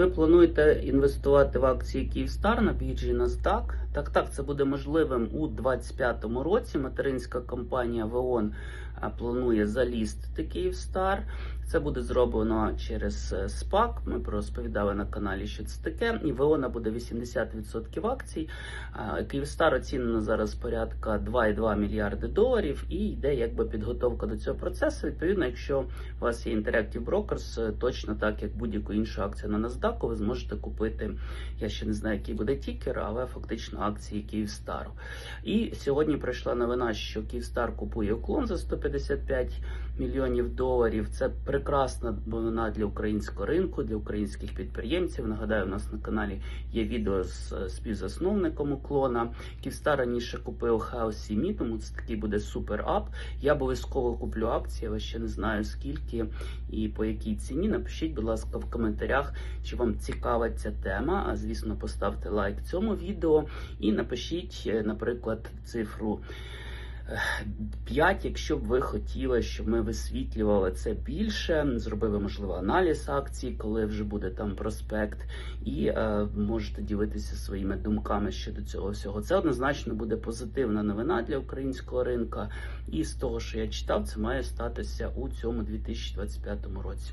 Ви плануєте інвестувати в акції Київстар на біржі NASDAQ? Так, так, це буде можливим у 2025 році. Материнська компанія ВОН планує залістити Київстар. Це буде зроблено через е, СПАК. Ми розповідали на каналі, що це таке. І ВОНа буде 80% акцій. Київстар оцінено зараз порядка 2,2 мільярди доларів, і йде якби підготовка до цього процесу. Відповідно, якщо у вас є Interactive Brokers, е, точно так як будь-яку іншу акцію на NASDAQ, ви зможете купити. Я ще не знаю, який буде тікер, але фактично акції Київстару. І сьогодні прийшла новина, що Київстар купує уклон за 155 мільйонів доларів. Це прекрасна новина для українського ринку, для українських підприємців. Нагадаю, у нас на каналі є відео з співзасновником уклона. Київстар раніше купив House CME, тому це такий буде супер ап. Я обов'язково куплю акції, але ще не знаю скільки і по якій ціні. Напишіть, будь ласка, в коментарях, чи вам цікава ця тема. Звісно, поставте лайк цьому відео і напишіть, е, наприклад, цифру. 5, якщо б ви хотіли, щоб ми висвітлювали це більше, зробили можливо аналіз акцій, коли вже буде там проспект, і е, можете ділитися своїми думками щодо цього всього. Це однозначно буде позитивна новина для українського ринка. І з того, що я читав, це має статися у цьому 2025 році.